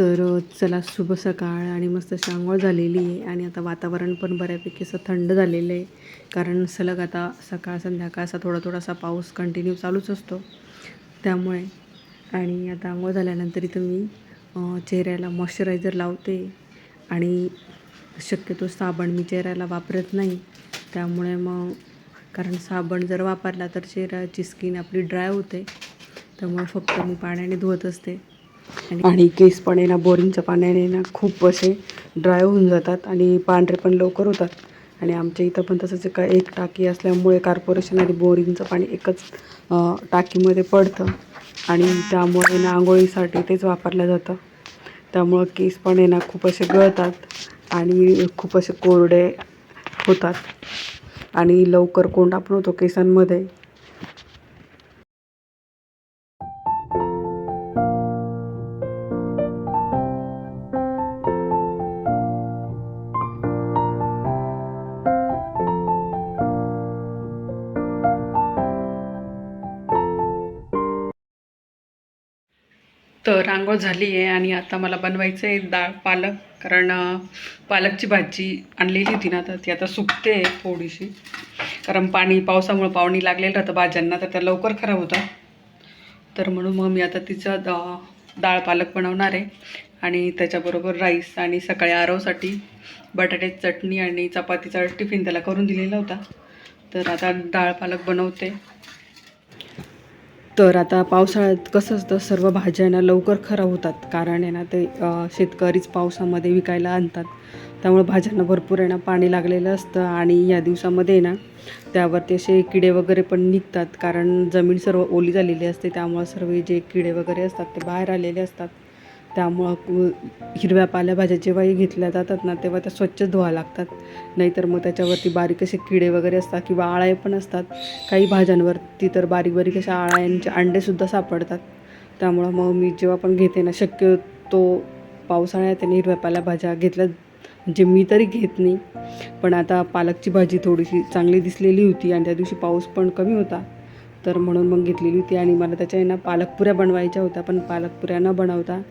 तर चला शुभ सकाळ आणि मस्त अशी आंघोळ झालेली आहे आणि आता वातावरण पण बऱ्यापैकी असं थंड झालेलं आहे. कारण सलग आता सकाळ संध्याकाळ असा थोडा थोडासा पाऊस कंटिन्यू चालूच असतो. त्यामुळे आणि आता आंघोळ झाल्यानंतर इथं मी चेहऱ्याला मॉइश्चरायझर लावते आणि शक्यतो साबण मी चेहऱ्याला वापरत नाही. त्यामुळे मग कारण साबण जर वापरला तर चेहऱ्याची स्किन आपली ड्राय होते. त्यामुळे फक्त मी पाण्याने धुवत असते. आणि- केस पण आहे ना बोरिंगच्या पाण्याने ना खूप असे ड्राय होऊन जातात आणि पांढरे पण लवकर होतात. आणि आमच्या इथं पण तसंच एका का एक टाकी असल्यामुळे कॉर्पोरेशन आणि बोरिंगचं पाणी एकच टाकीमध्ये पडतं. आणि त्यामुळे ना आंघोळीसाठी तेच वापरलं जातं. त्यामुळं केस पण आहे ना खूप असे गळतात आणि खूप असे कोरडे होतात. आणि लवकर कोंडा पण होतो केसांमध्ये. तर झाली आहे आणि आता मला बनवायचं आहे डाळ पालक. कारण पालकची भाजी आणलेली होती ना तर ती आता सुकते आहे थोडीशी. कारण पाणी पावसामुळे पाहुणी लागलेलं राहतं भाज्यांना तर त्या लवकर खराब होतात. तर म्हणून मग मी आता तिचं डाळ पालक बनवणार आहे. आणि त्याच्याबरोबर राईस आणि सकाळी आरवसाठी बटाट्याची चटणी आणि चपातीचा टिफिन त्याला करून दिलेला होता. तर आता डाळ पालक बनवते. तर आता पावसाळ्यात कसं असतं सर्व भाज्या ना लवकर खराब होतात. कारण आहे ना ते शेतकरीच पावसामध्ये विकायला आणतात. त्यामुळे भाज्यांना भरपूर आहे ना पाणी लागलेलं असतं आणि या दिवसामध्ये आहे ना त्यावरती असे किडे वगैरे पण निघतात. कारण जमीन सर्व ओली झालेली असते. त्यामुळं सर्व जे किडे वगैरे असतात ते बाहेर आलेले असतात. त्यामुळं हिरव्या पालेभाज्या जेव्हाही घेतल्या जातात ना तेव्हा त्या स्वच्छ धुवा लागतात. नाहीतर मग त्याच्यावरती बारीक असे किडे वगैरे असतात किंवा आळ्या पण असतात. काही भाज्यांवरती तर बारीक बारीक अशा आळ्यांचे अंडेसुद्धा सापडतात. त्यामुळं मग मी जेव्हा पण घेते ना शक्यतो पावसाळ्यात आणि हिरव्या पालेभाज्या घेतल्या म्हणजे मी तरी घेत नाही. पण आता पालकची भाजी थोडीशी चांगली दिसलेली होती आणि त्या दिवशी पाऊस पण कमी होता. तर म्हणून मग घेतलेली होती आणि मला त्याच्या ना पालकपुऱ्या बनवायच्या होत्या पण पालकपुऱ्या न बनवता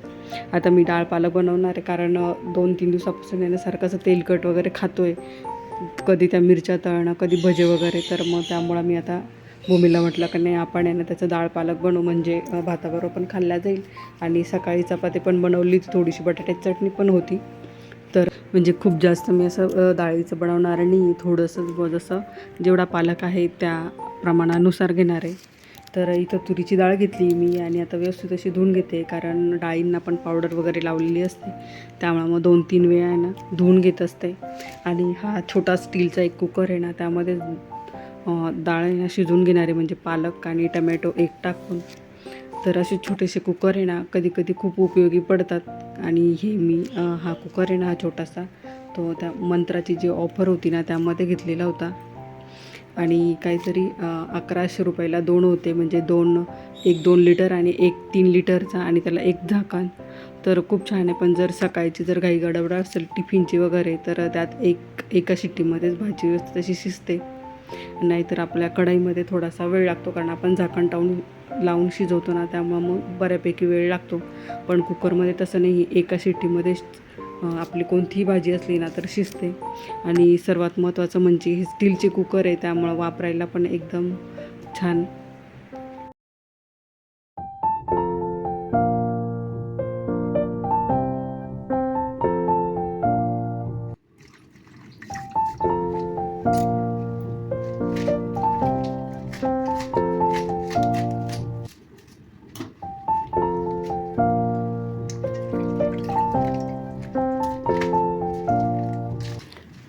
आता मी डाळ पालक बनवणार आहे कारण दोन तीन दिवसापासून आहे सारखंच असं तेलकट वगैरे खातो आहे कधी त्या मिरच्या तळणं कधी भजे वगैरे तर मग त्यामुळं मी आता भूमीला म्हटलं की नाही आपण आहे ना त्याचं डाळ पालक बनवू म्हणजे भाताबरोबर पण खाल्ल्या जाईल. आणि सकाळी चपाती पण बनवली थोडीशी बटाट्याची चटणी पण होती. तर म्हणजे खूप जास्त मी असं डाळीचं बनवणार नाही थोडंसं जसं जेवढा पालक आहे त्या प्रमाणानुसार घेणार आहे. तर इथं तुरीची डाळ घेतली मी आणि आता व्यवस्थित अशी धुवून घेते कारण डाळींना पण पावडर वगैरे लावलेली असते. त्यामुळे मग दोन तीन वेळा ना धुवून घेत असते. आणि हा छोटा स्टीलचा एक कुकर आहे ना त्यामध्ये डाळ ना शिजवून घेणारे म्हणजे पालक आणि टमॅटो एक टाकून. तर असे छोटेसे कुकर आहे ना कधी कधी खूप उपयोगी पडतात. आणि हे मी हा कुकर आहे ना हा छोटासा तो त्या मंत्राची जी ऑफर होती ना त्यामध्ये घेतलेला होता. आणि काहीतरी अकराशे रुपयाला दोन होते. म्हणजे दोन एक दोन लिटर आणि एक तीन लिटरचा आणि त्याला एक झाकण. तर खूप छान आहे. पण जर सकाळची जर घाई गडबड असेल टिफिनची वगैरे तर त्यात एक एका शिट्टीमध्येच भाजी व्यवस्थित तशी शिजते. नाहीतर आपल्या कढईमध्ये थोडासा वेळ लागतो कारण आपण झाकण टावून लावून शिजवतो ना त्यामुळं मग बऱ्यापैकी वेळ लागतो. पण कुकरमध्ये तसं नाही एका शिट्टीमध्येच आपली कोणतीही भाजी असली ना तर शिजते. आणि सर्वात महत्त्वाचं म्हणजे हे स्टीलचे कुकर आहे त्यामुळं वापरायला पण एकदम छान.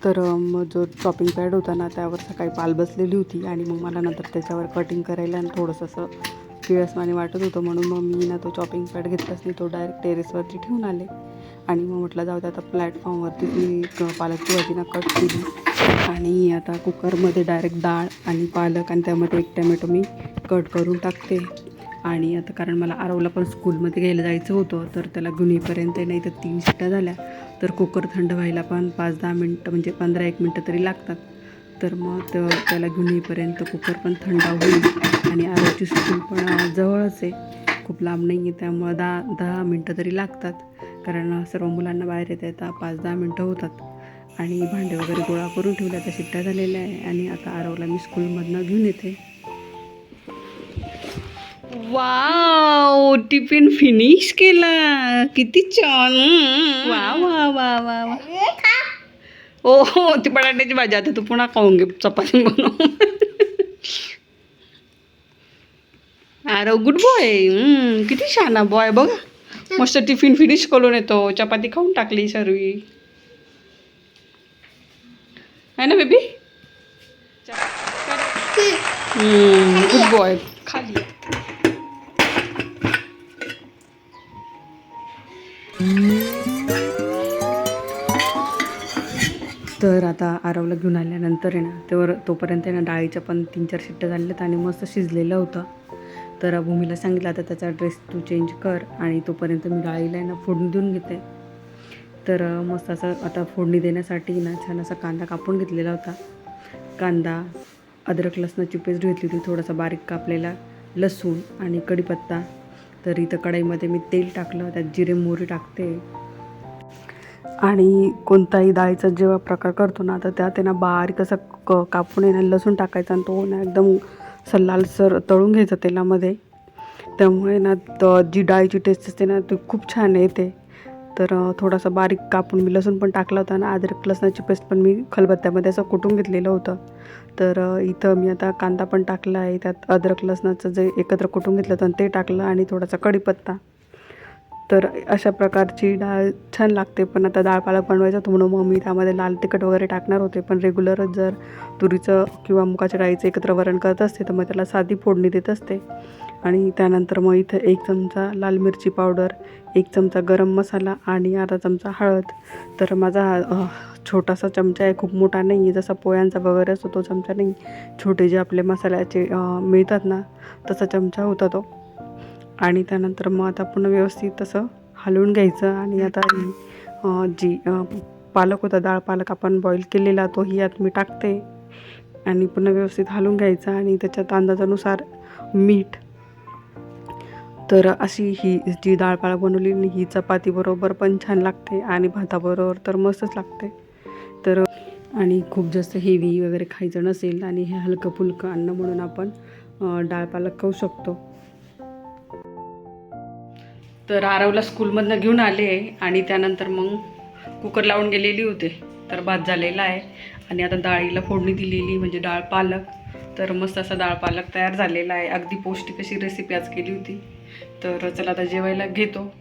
तर मग जो चॉपिंग पॅड होता ना त्यावर सकाळी पाल बसलेली होती आणि मग मला नंतर त्याच्यावर कटिंग करायला आणि थोडंसं असं किळसमाने वाटत होतं. म्हणून मग मी ना तो चॉपिंग पॅड घेतलाच नाही तो डायरेक्ट टेरेसवरती ठेवून आले. आणि मग म्हटलं जाऊ दे आता प्लॅटफॉर्मवरती मी क- पालकची भाजी ना कट केली. आणि आता कुकरमध्ये डायरेक्ट डाळ आणि पालक आणि त्यामध्ये एक टमॅटो मी कट करून टाकते. आणि आता कारण मला आरवला पण स्कूलमध्ये घ्यायला जायचं होतं तर त्याला घेऊन येईपर्यंत नाही तर तीन शिट्ट्या झाल्या. तर कुकर थंड व्हायला पण पाच दहा मिनटं म्हणजे पंधरा एक मिनटं तरी लागतात. तर मग त्याला घेऊन येईपर्यंत कुकर पण थंड होईल आणि आरोची स्कूल पण जवळच आहे. खूप लांब नाही आहे त्यामुळं दहा दहा मिनटं तरी लागतात. कारण सर्व मुलांना बाहेर येता येता पाच दहा मिनटं होतात. आणि भांडे वगैरे गोळा करून ठेवल्या त्या शिट्ट्या झालेल्या आहे. आणि आता आरवला मी स्कूलमधनं घेऊन येते. वाव टिफिन फिनिश केला किती छान वा वा वा वा वा ओ हो ती बटाट्याची भाजी आता तू पुन्हा खाऊन घे चपाती बनव अरे गुड बॉय किती छान बॉय बघा मस्त टिफिन फिनिश करून येतो चपाती खाऊन टाकली सर्वी आहे ना बेबी गुड बॉय खाली आता आरवला घेऊन आल्यानंतर आहे ना तेवर तोपर्यंत आहे ना डाळीच्या पण तीन चार शिट्ट्या झाल्यात आणि मस्त शिजलेलं होतं. तर भूमीला सांगितलं आता त्याचा ड्रेस तू चेंज कर आणि तोपर्यंत मी डाळीला आहे ना फोडणी देऊन घेते. तर मस्त असं आता फोडणी देण्यासाठी ना छान असा कांदा कापून घेतलेला होता. कांदा अद्रक लसणाची पेस्ट घेतली होती थोडासा बारीक कापलेला लसूण आणि कढीपत्ता. तर इथं कढईमध्ये मी तेल टाकलं त्यात जिरे मोहरी टाकते. आणि कोणताही डाळीचा जेव्हा प्रकार करतो ना तर त्यात आहे ना बारीक असं क कापून आहे ना लसूण टाकायचा आणि तो ना एकदम असं लालसर तळून घ्यायचा तेलामध्ये. त्यामुळे ना त जी डाळीची टेस्ट असते ना ती खूप छान येते. तर थोडासा बारीक कापून मी लसूण पण टाकला होता ना अद्रक लसणाची पेस्ट पण मी खलबत्त्यामध्ये असं कुटून घेतलेलं होतं. तर इथं मी आता कांदा पण टाकला आहे त्यात अद्रक लसणाचं जे एकत्र कुटून घेतलं होतं ते टाकलं आणि थोडासा कढीपत्ता. तर अशा प्रकारची डाळ छान लागते. पण आता डाळ पालक बनवायचा म्हणून मग मी त्यामध्ये लाल तिखट वगैरे टाकणार होते. पण रेग्युलरच जर तुरीचं किंवा मुगाच्या डाळीचं एकत्र वरण करत असते तर मग त्याला साधी फोडणी देत असते. आणि त्यानंतर मग इथं एक चमचा लाल मिरची पावडर एक चमचा गरम मसाला आणि अर्धा चमचा हळद. तर माझा हा छोटासा चमचा आहे खूप मोठा नाही आहे. जसा पोह्यांचा वगैरे असतो तो चमचा नाही. छोटे जे आपले मसाल्याचे मिळतात ना तसा चमचा होता तो. आणि त्यानंतर मग आता पुन्हा व्यवस्थित असं हलवून घ्यायचं आणि आता जी पालक होता डाळ पालक आपण बॉईल केलेला तोही यात मी टाकते. आणि पुन्हा व्यवस्थित हलवून घ्यायचा आणि त्याच्यात अंदाजानुसार मीठ. तर अशी ही जी डाळ पालक बनवली ही चपातीबरोबर पण छान लागते आणि भाताबरोबर तर मस्तच लागते. तर आणि खूप जास्त हेवी वगैरे खायचं नसेल आणि हे हलकं फुलकं अन्न म्हणून आपण डाळ पालक खाऊ शकतो. तर आरवला स्कूलमधनं घेऊन आले आणि त्यानंतर मग कुकर लावून गेलेली होते. तर भात झालेला आहे. आणि आता डाळीला फोडणी दिलेली म्हणजे डाळ पालक. तर मस्त असा डाळ पालक तयार झालेला आहे. अगदी पौष्टिक अशी रेसिपी आज केली होती. तर चला आता जेवायला घेतो.